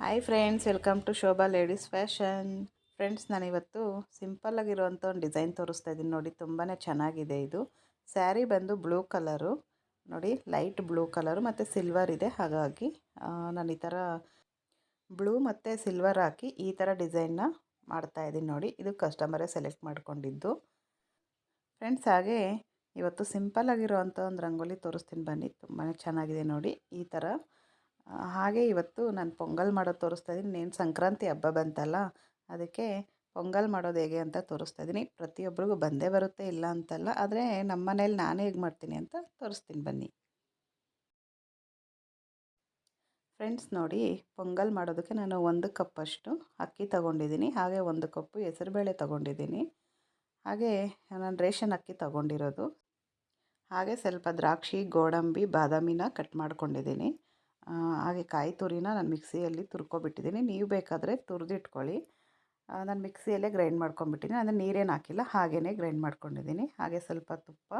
Hi friends welcome to Shobha ladies fashion friends ನಾನಿವತ್ತು ಸಿಂಪಲ್ಲಾಗಿರುವಂಥ ಒಂದು ಡಿಸೈನ್ ತೋರಿಸ್ತಾ ಇದ್ದೀನಿ. ನೋಡಿ ತುಂಬಾ ಚೆನ್ನಾಗಿದೆ ಇದು. ಸ್ಯಾರಿ ಬಂದು ಬ್ಲೂ ಕಲರು ನೋಡಿ ಲೈಟ್ ಬ್ಲೂ ಕಲರು ಮತ್ತು ಸಿಲ್ವರ್ ಇದೆ. ಹಾಗಾಗಿ ನಾನು ಈ ಥರ ಬ್ಲೂ ಮತ್ತು ಸಿಲ್ವರ್ ಹಾಕಿ ಈ ಥರ ಡಿಸೈನ್ನ ಮಾಡ್ತಾ ಇದ್ದೀನಿ. ನೋಡಿ, ಇದು ಕಸ್ಟಮರೇ ಸೆಲೆಕ್ಟ್ ಮಾಡಿಕೊಂಡಿದ್ದು. ಫ್ರೆಂಡ್ಸ್ ಹಾಗೆ ಇವತ್ತು ಸಿಂಪಲ್ಲಾಗಿರುವಂಥ ಒಂದು ರಂಗೋಲಿ ತೋರಿಸ್ತೀನಿ ಬನ್ನಿ. ತುಂಬಾ ಚೆನ್ನಾಗಿದೆ ನೋಡಿ. ಈ ಥರ ಹಾಗೆ ಇವತ್ತು ನಾನು ಪೊಂಗಲ್ ಮಾಡೋದು ತೋರಿಸ್ತಾ ಇದ್ದೀನಿ. ನೇನು ಸಂಕ್ರಾಂತಿ ಹಬ್ಬ ಬಂತಲ್ಲ, ಅದಕ್ಕೆ ಪೊಂಗಲ್ ಮಾಡೋದು ಹೇಗೆ ಅಂತ ತೋರಿಸ್ತಾ ಇದ್ದೀನಿ. ಪ್ರತಿಯೊಬ್ಬರಿಗೂ ಬಂದೇ ಬರುತ್ತೆ, ಇಲ್ಲ ಅಂತಲ್ಲ, ಆದರೆ ನಮ್ಮ ಮನೇಲಿ ನಾನು ಹೇಗೆ ಮಾಡ್ತೀನಿ ಅಂತ ತೋರಿಸ್ತೀನಿ ಬನ್ನಿ. ಫ್ರೆಂಡ್ಸ್ ನೋಡಿ, ಪೊಂಗಲ್ ಮಾಡೋದಕ್ಕೆ ನಾನು ಒಂದು ಕಪ್ಪಷ್ಟು ಅಕ್ಕಿ ತಗೊಂಡಿದ್ದೀನಿ. ಹಾಗೆ ಒಂದು ಕಪ್ಪು ಹೆಸರುಬೇಳೆ ತಗೊಂಡಿದ್ದೀನಿ. ಹಾಗೆ ನಾನು ರೇಷನ್ ಅಕ್ಕಿ ತಗೊಂಡಿರೋದು. ಹಾಗೆ ಸ್ವಲ್ಪ ದ್ರಾಕ್ಷಿ, ಗೋಡಂಬಿ, ಬಾದಾಮಿನ ಕಟ್ ಮಾಡ್ಕೊಂಡಿದ್ದೀನಿ. ಹಾಗೆ ಕಾಯಿ ತುರಿನ ನಾನು ಮಿಕ್ಸಿಯಲ್ಲಿ ತುರ್ಕೊಬಿಟ್ಟಿದ್ದೀನಿ. ನೀವು ಬೇಕಾದರೆ ತುರಿದಿಟ್ಕೊಳ್ಳಿ. ನಾನು ಮಿಕ್ಸಿಯಲ್ಲೇ ಗ್ರೈಂಡ್ ಮಾಡ್ಕೊಂಬಿಟ್ಟಿದ್ದೀನಿ. ಅಂದರೆ ನೀರೇನು ಹಾಕಿಲ್ಲ ಹಾಗೆಯೇ ಗ್ರೈಂಡ್ ಮಾಡ್ಕೊಂಡಿದ್ದೀನಿ. ಹಾಗೆ ಸ್ವಲ್ಪ ತುಪ್ಪ,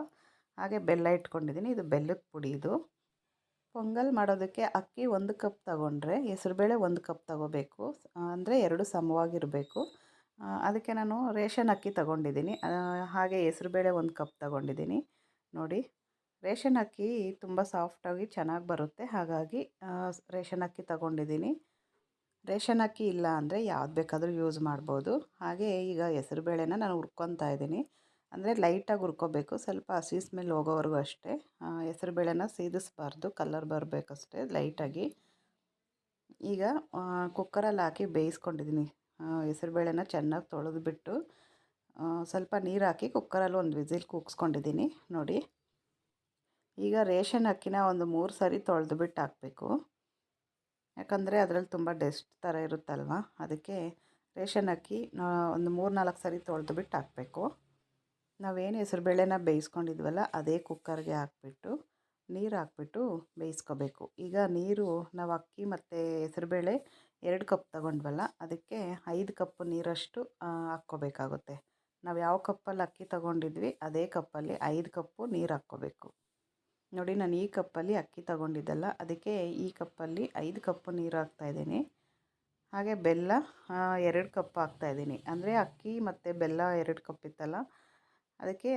ಹಾಗೆ ಬೆಲ್ಲ ಇಟ್ಕೊಂಡಿದ್ದೀನಿ. ಇದು ಬೆಲ್ಲದ ಪುಡಿ ಇದು. ಪೊಂಗಲ್ ಮಾಡೋದಕ್ಕೆ ಅಕ್ಕಿ ಒಂದು ಕಪ್ ತಗೊಂಡ್ರೆ, ಹೆಸರುಬೇಳೆ ಒಂದು ಕಪ್ ತಗೋಬೇಕು. ಅಂದರೆ ಎರಡು ಸಮವಾಗಿರಬೇಕು. ಅದಕ್ಕೆ ನಾನು ರೇಷನ್ ಅಕ್ಕಿ ತಗೊಂಡಿದ್ದೀನಿ. ಹಾಗೆ ಹೆಸರುಬೇಳೆ ಒಂದು ಕಪ್ ತಗೊಂಡಿದ್ದೀನಿ. ನೋಡಿ. ರೇಷನ್ ಅಕ್ಕಿ ತುಂಬ ಸಾಫ್ಟಾಗಿ ಚೆನ್ನಾಗಿ ಬರುತ್ತೆ. ಹಾಗಾಗಿ ರೇಷನ್ ಅಕ್ಕಿ ತಗೊಂಡಿದ್ದೀನಿ. ರೇಷನ್ ಅಕ್ಕಿ ಇಲ್ಲ ಅಂದರೆ ಯಾವ್ದು ಬೇಕಾದರೂ ಯೂಸ್ ಮಾಡ್ಬೋದು. ಹಾಗೆ ಈಗ ಹೆಸರುಬೇಳೆನ ನಾನು ಹುರ್ಕೊತಾ ಇದ್ದೀನಿ. ಅಂದರೆ ಲೈಟಾಗಿ ಹುರ್ಕೋಬೇಕು. ಸ್ವಲ್ಪ ಹಸಿ ಸ್ಮೆಲ್ ಹೋಗೋವರೆಗೂ ಅಷ್ಟೇ. ಹೆಸರುಬೇಳೆನ ಸೀದಿಸ್ಬಾರ್ದು. ಕಲರ್ ಬರಬೇಕಷ್ಟೇ ಲೈಟಾಗಿ. ಈಗ ಕುಕ್ಕರಲ್ಲಿ ಹಾಕಿ ಬೇಯಿಸ್ಕೊಂಡಿದ್ದೀನಿ. ಹೆಸರುಬೇಳೆನ ಚೆನ್ನಾಗಿ ತೊಳೆದುಬಿಟ್ಟು ಸ್ವಲ್ಪ ನೀರು ಹಾಕಿ ಕುಕ್ಕರಲ್ಲಿ ಒಂದು ವಿಸಿಲ್ ಕೂಗಿಸ್ಕೊಂಡಿದ್ದೀನಿ. ನೋಡಿ. ಈಗ ರೇಷನ್ ಅಕ್ಕಿನ ಒಂದು ಮೂರು ಸರಿ ತೊಳೆದ್ಬಿಟ್ಟು ಹಾಕಬೇಕು. ಯಾಕಂದರೆ ಅದರಲ್ಲಿ ತುಂಬ ಡೆಸ್ಟ್ ಥರ ಇರುತ್ತಲ್ವ? ಅದಕ್ಕೆ ರೇಷನ್ ಅಕ್ಕಿ ಒಂದು ಮೂರು ನಾಲ್ಕು ಸರಿ ತೊಳೆದ್ಬಿಟ್ಟು ಹಾಕಬೇಕು. ನಾವೇನು ಹೆಸರುಬೇಳೆನ ಬೇಯಿಸ್ಕೊಂಡಿದ್ವಲ್ಲ, ಅದೇ ಕುಕ್ಕರ್ಗೆ ಹಾಕ್ಬಿಟ್ಟು ನೀರು ಹಾಕ್ಬಿಟ್ಟು ಬೇಯಿಸ್ಕೋಬೇಕು. ಈಗ ನೀರು, ನಾವು ಅಕ್ಕಿ ಮತ್ತು ಹೆಸರುಬೇಳೆ ಎರಡು ಕಪ್ ತಗೊಂಡ್ವಲ್ಲ, ಅದಕ್ಕೆ ಐದು ಕಪ್ ನೀರಷ್ಟು ಹಾಕ್ಕೋಬೇಕಾಗುತ್ತೆ. ನಾವು ಯಾವ ಕಪ್ಪಲ್ಲಿ ಅಕ್ಕಿ ತಗೊಂಡಿದ್ವಿ, ಅದೇ ಕಪ್ಪಲ್ಲಿ ಐದು ಕಪ್ಪು ನೀರು ಹಾಕ್ಕೋಬೇಕು. ನೋಡಿ, ನಾನು ಈ ಕಪ್ಪಲ್ಲಿ ಅಕ್ಕಿ ತಗೊಂಡಿದ್ದಲ್ಲ, ಅದಕ್ಕೆ ಈ ಕಪ್ಪಲ್ಲಿ ಐದು ಕಪ್ಪು ನೀರು ಹಾಕ್ತಾಯಿದ್ದೀನಿ ಹಾಗೆ ಬೆಲ್ಲ ಎರಡು ಕಪ್ ಹಾಕ್ತಾಯಿದ್ದೀನಿ ಅಂದರೆ ಅಕ್ಕಿ ಮತ್ತು ಬೆಲ್ಲ ಎರಡು ಕಪ್ ಇತ್ತಲ್ಲ, ಅದಕ್ಕೆ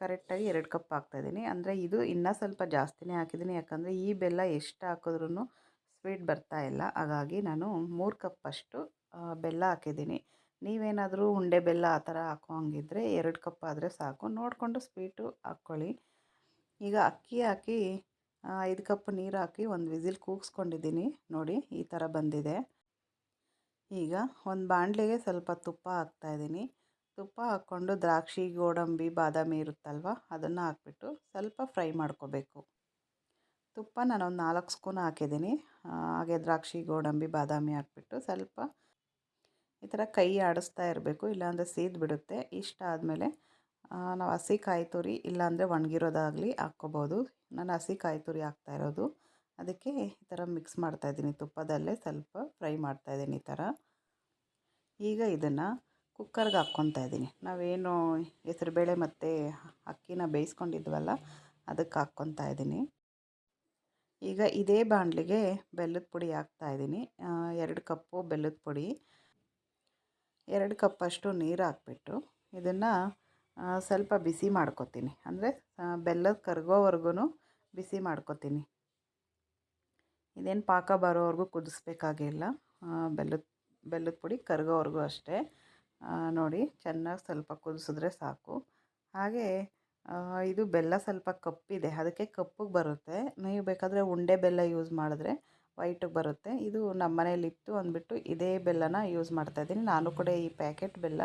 ಕರೆಕ್ಟಾಗಿ ಎರಡು ಕಪ್ ಹಾಕ್ತಾಯಿದ್ದೀನಿ ಅಂದರೆ ಇದು ಇನ್ನೂ ಸ್ವಲ್ಪ ಜಾಸ್ತಿನೇ ಹಾಕಿದ್ದೀನಿ. ಯಾಕಂದರೆ ಈ ಬೆಲ್ಲ ಎಷ್ಟು ಹಾಕಿದ್ರೂ ಸ್ವೀಟ್ ಬರ್ತಾ ಇಲ್ಲ. ಹಾಗಾಗಿ ನಾನು ಮೂರು ಕಪ್ಪಷ್ಟು ಬೆಲ್ಲ ಹಾಕಿದ್ದೀನಿ. ನೀವೇನಾದರೂ ಉಂಡೆ ಬೆಲ್ಲ ಆ ಥರ ಹಾಕೋ ಹಂಗಿದ್ರೆ ಎರಡು ಕಪ್ ಆದರೆ ಸಾಕು. ನೋಡಿಕೊಂಡು ಸ್ವೀಟು ಹಾಕ್ಕೊಳ್ಳಿ. ಈಗ ಅಕ್ಕಿ ಹಾಕಿ ಐದು ಕಪ್ ನೀರು ಹಾಕಿ ಒಂದು ವಿಸಿಲ್ ಕೂಗಿಸ್ಕೊಂಡಿದ್ದೀನಿ. ನೋಡಿ, ಈ ಥರ ಬಂದಿದೆ. ಈಗ ಒಂದು ಬಾಣಲೆಗೆ ಸ್ವಲ್ಪ ತುಪ್ಪ ಹಾಕ್ತಾಯಿದ್ದೀನಿ ತುಪ್ಪ ಹಾಕ್ಕೊಂಡು ದ್ರಾಕ್ಷಿ, ಗೋಡಂಬಿ, ಬಾದಾಮಿ ಇರುತ್ತಲ್ವ, ಅದನ್ನು ಹಾಕ್ಬಿಟ್ಟು ಸ್ವಲ್ಪ ಫ್ರೈ ಮಾಡ್ಕೋಬೇಕು. ತುಪ್ಪ ನಾನು ಒಂದು ನಾಲ್ಕು ಸ್ಪೂನ್ ಹಾಕಿದ್ದೀನಿ. ಹಾಗೆ ದ್ರಾಕ್ಷಿ, ಗೋಡಂಬಿ, ಬಾದಾಮಿ ಹಾಕ್ಬಿಟ್ಟು ಸ್ವಲ್ಪ ಈ ಥರ ಕೈ ಆಡಿಸ್ತಾ ಇರಬೇಕು, ಇಲ್ಲಾಂದರೆ ಸೀದ್ ಬಿಡುತ್ತೆ. ಇಷ್ಟ ಆದಮೇಲೆ ನಾವು ಹಸಿ ಕಾಯಿ ತುರಿ ಇಲ್ಲಾಂದರೆ ಒಣಗಿರೋದಾಗಲಿ ಹಾಕ್ಕೋಬೋದು. ನಾನು ಹಸಿ ಕಾಯಿ ತುರಿ ಹಾಕ್ತಾ ಇರೋದು. ಅದಕ್ಕೆ ಈ ಥರ ಮಿಕ್ಸ್ ಮಾಡ್ತಾಯಿದ್ದೀನಿ ತುಪ್ಪದಲ್ಲೇ ಸ್ವಲ್ಪ ಫ್ರೈ ಮಾಡ್ತಾಯಿದ್ದೀನಿ ಈ ಥರ ಈಗ ಇದನ್ನು ಕುಕ್ಕರ್ಗೆ ಹಾಕ್ಕೊತಾ ಇದ್ದೀನಿ. ನಾವೇನು ಹೆಸರುಬೇಳೆ ಮತ್ತು ಅಕ್ಕಿನ ಬೇಯಿಸ್ಕೊಂಡಿದ್ವಲ್ಲ, ಅದಕ್ಕೆ ಹಾಕ್ಕೊತಾ ಇದ್ದೀನಿ. ಈಗ ಇದೇ ಬಾಣಲಿಗೆ ಬೆಲ್ಲದ ಪುಡಿ ಹಾಕ್ತಾಯಿದ್ದೀನಿ ಎರಡು ಕಪ್ಪು ಬೆಲ್ಲದ ಪುಡಿ, ಎರಡು ಕಪ್ಪಷ್ಟು ನೀರು ಹಾಕ್ಬಿಟ್ಟು ಇದನ್ನು ಸ್ವಲ್ಪ ಬಿಸಿ ಮಾಡ್ಕೊತೀನಿ. ಅಂದರೆ ಬೆಲ್ಲ ಕರಗೋವರೆಗೂ ಬಿಸಿ ಮಾಡ್ಕೊತೀನಿ. ಇದೇನು ಪಾಕ ಬರೋವರೆಗೂ ಕುದಿಸ್ಬೇಕಾಗಿಲ್ಲ. ಬೆಲ್ಲದ ಬೆಲ್ಲದ ಪುಡಿ ಕರಗೋವರೆಗೂ ಅಷ್ಟೇ. ನೋಡಿ, ಚೆನ್ನಾಗಿ ಸ್ವಲ್ಪ ಕುದಿಸಿದ್ರೆ ಸಾಕು. ಹಾಗೆ ಇದು ಬೆಲ್ಲ ಸ್ವಲ್ಪ ಕಪ್ಪಿದೆ. ಅದಕ್ಕೆ ಕಪ್ಪಗೆ ಬರುತ್ತೆ. ನೀವು ಬೇಕಾದರೆ ಉಂಡೆ ಬೆಲ್ಲ ಯೂಸ್ ಮಾಡಿದ್ರೆ ವೈಟಿಗೆ ಬರುತ್ತೆ. ಇದು ನಮ್ಮ ಮನೇಲಿತ್ತು ಅಂದ್ಬಿಟ್ಟು ಇದೇ ಬೆಲ್ಲನ ಯೂಸ್ ಮಾಡ್ತಾಯಿದ್ದೀನಿ ನಾನು ಕೂಡ ಈ ಪ್ಯಾಕೆಟ್ ಬೆಲ್ಲ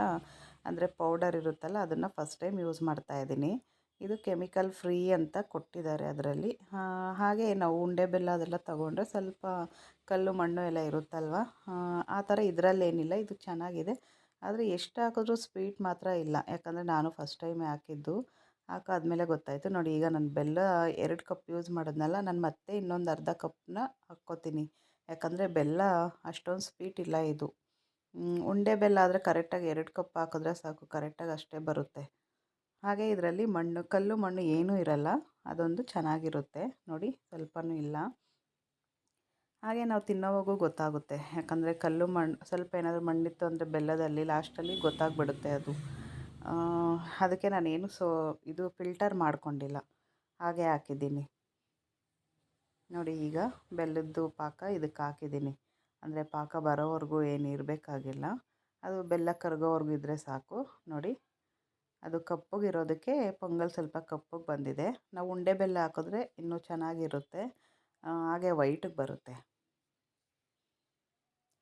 ಅಂದರೆ ಪೌಡರ್ ಇರುತ್ತಲ್ಲ ಅದನ್ನು ಫಸ್ಟ್ ಟೈಮ್ ಯೂಸ್ ಮಾಡ್ತಾ ಇದ್ದೀನಿ. ಇದು ಕೆಮಿಕಲ್ ಫ್ರೀ ಅಂತ ಕೊಟ್ಟಿದ್ದಾರೆ ಅದರಲ್ಲಿ. ಹಾಗೆ ನಾವು ಉಂಡೆ ಬೆಲ್ಲ ಅದೆಲ್ಲ ತಗೊಂಡ್ರೆ ಸ್ವಲ್ಪ ಕಲ್ಲು ಮಣ್ಣು ಎಲ್ಲ ಇರುತ್ತಲ್ವ? ಆ, ಥರ ಇದರಲ್ಲೇನಿಲ್ಲ ಇದು ಚೆನ್ನಾಗಿದೆ. ಆದರೆ ಎಷ್ಟು ಹಾಕಿದ್ರೂ ಸ್ವೀಟ್ ಮಾತ್ರ ಇಲ್ಲ. ಯಾಕಂದರೆ ನಾನು ಫಸ್ಟ್ ಟೈಮೇ ಹಾಕಿದ್ದು. ಹಾಕಾದ್ಮೇಲೆ ಗೊತ್ತಾಯಿತು. ನೋಡಿ ಈಗ ನಾನು ಬೆಲ್ಲ ಎರಡು ಕಪ್ ಯೂಸ್ ಮಾಡಿದ್ನಲ್ಲ ನಾನು ಮತ್ತೆ ಇನ್ನೊಂದು ಅರ್ಧ ಕಪ್ನ ಹಾಕ್ಕೋತೀನಿ. ಯಾಕಂದರೆ ಬೆಲ್ಲ ಅಷ್ಟೊಂದು ಸ್ವೀಟ್ ಇಲ್ಲ ಇದು. ಉಂಡೆ ಬೆಲ್ಲ ಆದರೆ ಕರೆಕ್ಟಾಗಿ ಎರಡು ಕಪ್ ಹಾಕಿದ್ರೆ ಸಾಕು, ಕರೆಕ್ಟಾಗಿ ಅಷ್ಟೇ ಬರುತ್ತೆ. ಹಾಗೆ ಇದರಲ್ಲಿ ಮಣ್ಣು, ಕಲ್ಲು ಮಣ್ಣು ಏನೂ ಇರಲ್ಲ, ಅದೊಂದು ಚೆನ್ನಾಗಿರುತ್ತೆ. ನೋಡಿ, ಸ್ವಲ್ಪನೂ ಇಲ್ಲ. ಹಾಗೆ ನಾವು ತಿನ್ನೋವಾಗೂ ಗೊತ್ತಾಗುತ್ತೆ. ಯಾಕಂದರೆ ಕಲ್ಲು ಮಣ್ಣು, ಸ್ವಲ್ಪ ಏನಾದರೂ ಮಣ್ಣಿತ್ತು ಅಂದರೆ ಬೆಲ್ಲದಲ್ಲಿ ಲಾಸ್ಟಲ್ಲಿ ಗೊತ್ತಾಗ್ಬಿಡುತ್ತೆ ಅದು. ಅದಕ್ಕೆ ನಾನೇನು ಸೊ, ಇದು ಫಿಲ್ಟರ್ ಮಾಡ್ಕೊಂಡಿಲ್ಲ. ಹಾಗೆ ಹಾಕಿದ್ದೀನಿ. ನೋಡಿ ಈಗ ಬೆಲ್ಲದ್ದು ಪಾಕ ಇದಕ್ಕೆ ಹಾಕಿದ್ದೀನಿ. ಅಂದರೆ ಪಾಕ ಬರೋವರೆಗೂ ಏನು ಇರಬೇಕಾಗಿಲ್ಲ. ಅದು ಬೆಲ್ಲ ಕರಗೋವರೆಗೂ ಇದ್ದರೆ ಸಾಕು. ನೋಡಿ, ಅದು ಕಪ್ಪಗಿರೋದಕ್ಕೆ ಪೊಂಗಲ್ ಸ್ವಲ್ಪ ಕಪ್ಪಗೆ ಬಂದಿದೆ. ನಾವು ಉಂಡೆ ಬೆಲ್ಲ ಹಾಕಿದ್ರೆ ಇನ್ನೂ ಚೆನ್ನಾಗಿರುತ್ತೆ. ಹಾಗೆ ವೈಟಿಗೆ ಬರುತ್ತೆ.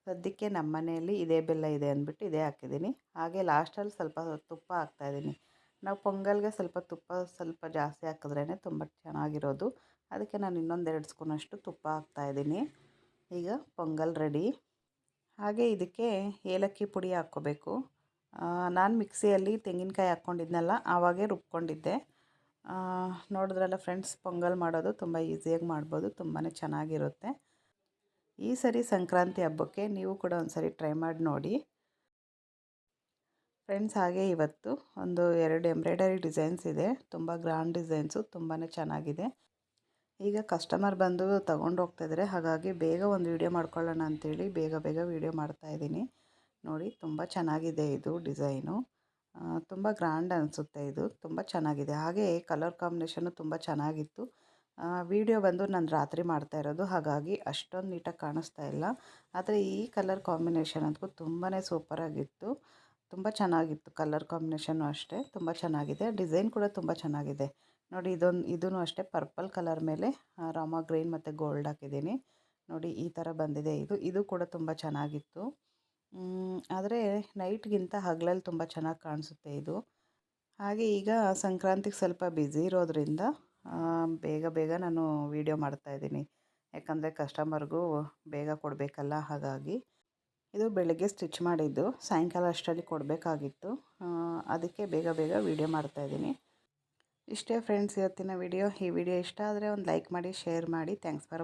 ಸದ್ಯಕ್ಕೆ ನಮ್ಮ ಮನೆಯಲ್ಲಿ ಇದೇ ಬೆಲ್ಲ ಇದೆ ಅಂದ್ಬಿಟ್ಟು ಇದೇ ಹಾಕಿದ್ದೀನಿ. ಹಾಗೆ ಲಾಸ್ಟಲ್ಲಿ ಸ್ವಲ್ಪ ತುಪ್ಪ ಹಾಕ್ತಾಯಿದ್ದೀನಿ ನಾವು ಪೊಂಗಲ್ಗೆ ಸ್ವಲ್ಪ ತುಪ್ಪ ಸ್ವಲ್ಪ ಜಾಸ್ತಿ ಹಾಕಿದ್ರೇ ತುಂಬ ಚೆನ್ನಾಗಿರೋದು. ಅದಕ್ಕೆ ನಾನು ಇನ್ನೊಂದೆರಡು ಸ್ಪೂನಷ್ಟು ತುಪ್ಪ ಹಾಕ್ತಾಯಿದ್ದೀನಿ ಈಗ ಪೊಂಗಲ್ ರೆಡಿ ಹಾಗೆ ಇದಕ್ಕೆ ಏಲಕ್ಕಿ ಪುಡಿ ಹಾಕ್ಕೋಬೇಕು. ನಾನು ಮಿಕ್ಸಿಯಲ್ಲಿ ತೆಂಗಿನಕಾಯಿ ಹಾಕ್ಕೊಂಡಿದ್ನಲ್ಲ, ಆವಾಗೇ ರುಬ್ಕೊಂಡಿದ್ದೆ. ನೋಡಿದ್ರಲ್ಲ ಫ್ರೆಂಡ್ಸ್ ಪೊಂಗಲ್ ಮಾಡೋದು ತುಂಬ ಈಸಿಯಾಗಿ ಮಾಡ್ಬೋದು ತುಂಬಾ ಚೆನ್ನಾಗಿರುತ್ತೆ. ಈ ಸರಿ ಸಂಕ್ರಾಂತಿ ಹಬ್ಬಕ್ಕೆ ನೀವು ಕೂಡ ಒಂದು ಸರಿ ಟ್ರೈ ಮಾಡಿ ನೋಡಿ. ಫ್ರೆಂಡ್ಸ್ ಹಾಗೆ ಇವತ್ತು ಒಂದು ಎರಡು ಎಂಬ್ರಾಯ್ಡರಿ ಡಿಸೈನ್ಸ್ ಇದೆ. ತುಂಬ ಗ್ರ್ಯಾಂಡ್ ಡಿಸೈನ್ಸು ತುಂಬಾ ಚೆನ್ನಾಗಿದೆ. ಈಗ ಕಸ್ಟಮರ್ ಬಂದು ತಗೊಂಡು ಹೋಗ್ತಾಯಿದ್ರೆ ಹಾಗಾಗಿ ಬೇಗ ಒಂದು ವೀಡಿಯೋ ಮಾಡ್ಕೊಳ್ಳೋಣ ಅಂಥೇಳಿ ಬೇಗ ಬೇಗ ವೀಡಿಯೋ ಮಾಡ್ತಾಯಿದ್ದೀನಿ ನೋಡಿ, ತುಂಬ ಚೆನ್ನಾಗಿದೆ ಇದು ಡಿಸೈನು ತುಂಬ ಗ್ರ್ಯಾಂಡ್ ಅನಿಸುತ್ತೆ ಇದು. ತುಂಬ ಚೆನ್ನಾಗಿದೆ. ಹಾಗೆ ಕಲರ್ ಕಾಂಬಿನೇಷನು ತುಂಬ ಚೆನ್ನಾಗಿತ್ತು. ವಿಡಿಯೋ ಬಂದು ನಾನು ರಾತ್ರಿ ಮಾಡ್ತಾ ಇರೋದು. ಹಾಗಾಗಿ ಅಷ್ಟೊಂದು ನೀಟಾಗಿ ಕಾಣಿಸ್ತಾ ಇಲ್ಲ. ಆದರೆ ಈ ಕಲರ್ ಕಾಂಬಿನೇಷನ್ ಅಂತೂ ತುಂಬಾ ಸೂಪರಾಗಿತ್ತು ತುಂಬ ಚೆನ್ನಾಗಿತ್ತು ಕಲರ್ ಕಾಂಬಿನೇಷನು ಅಷ್ಟೇ. ತುಂಬ ಚೆನ್ನಾಗಿದೆ. ಡಿಸೈನ್ ಕೂಡ ತುಂಬ ಚೆನ್ನಾಗಿದೆ. ನೋಡಿ ಇದೊಂದು ಇದೂ ಅಷ್ಟೇ ಪರ್ಪಲ್ ಕಲರ್ ಮೇಲೆ ರಾಮ ಗ್ರೀನ್ ಮತ್ತು ಗೋಲ್ಡ್ ಹಾಕಿದ್ದೀನಿ. ನೋಡಿ ಈ ಥರ ಬಂದಿದೆ ಇದು. ಇದು ಕೂಡ ತುಂಬ ಚೆನ್ನಾಗಿತ್ತು. ಆದರೆ ನೈಟ್ಗಿಂತ ಹಗಲಲ್ಲಿ ತುಂಬ ಚೆನ್ನಾಗಿ ಕಾಣಿಸುತ್ತೆ ಇದು. ಹಾಗೆ ಈಗ ಸಂಕ್ರಾಂತಿಗೆ ಸ್ವಲ್ಪ ಬ್ಯುಸಿ ಇರೋದ್ರಿಂದ ಬೇಗ ಬೇಗ ನಾನು ವೀಡಿಯೋ ಮಾಡ್ತಾಯಿದ್ದೀನಿ ಯಾಕಂದರೆ ಕಸ್ಟಮರ್ಗೂ ಬೇಗ ಕೊಡಬೇಕಲ್ಲ, ಹಾಗಾಗಿ. ಇದು ಬೆಳಗ್ಗೆ ಸ್ಟಿಚ್ ಮಾಡಿದ್ದು, ಸಾಯಂಕಾಲ ಅಷ್ಟರಲ್ಲಿ ಕೊಡಬೇಕಾಗಿತ್ತು. ಅದಕ್ಕೆ ಬೇಗ ಬೇಗ ವೀಡಿಯೋ ಮಾಡ್ತಾಯಿದ್ದೀನಿ ಇಷ್ಟೇ ಫ್ರೆಂಡ್ಸ್ ಇವತ್ತಿನ ವಿಡಿಯೋ ಈ ವಿಡಿಯೋ ಇಷ್ಟ ಆದರೆ ಒಂದು ಲೈಕ್ ಮಾಡಿ ಶೇರ್ ಮಾಡಿ. Thanks for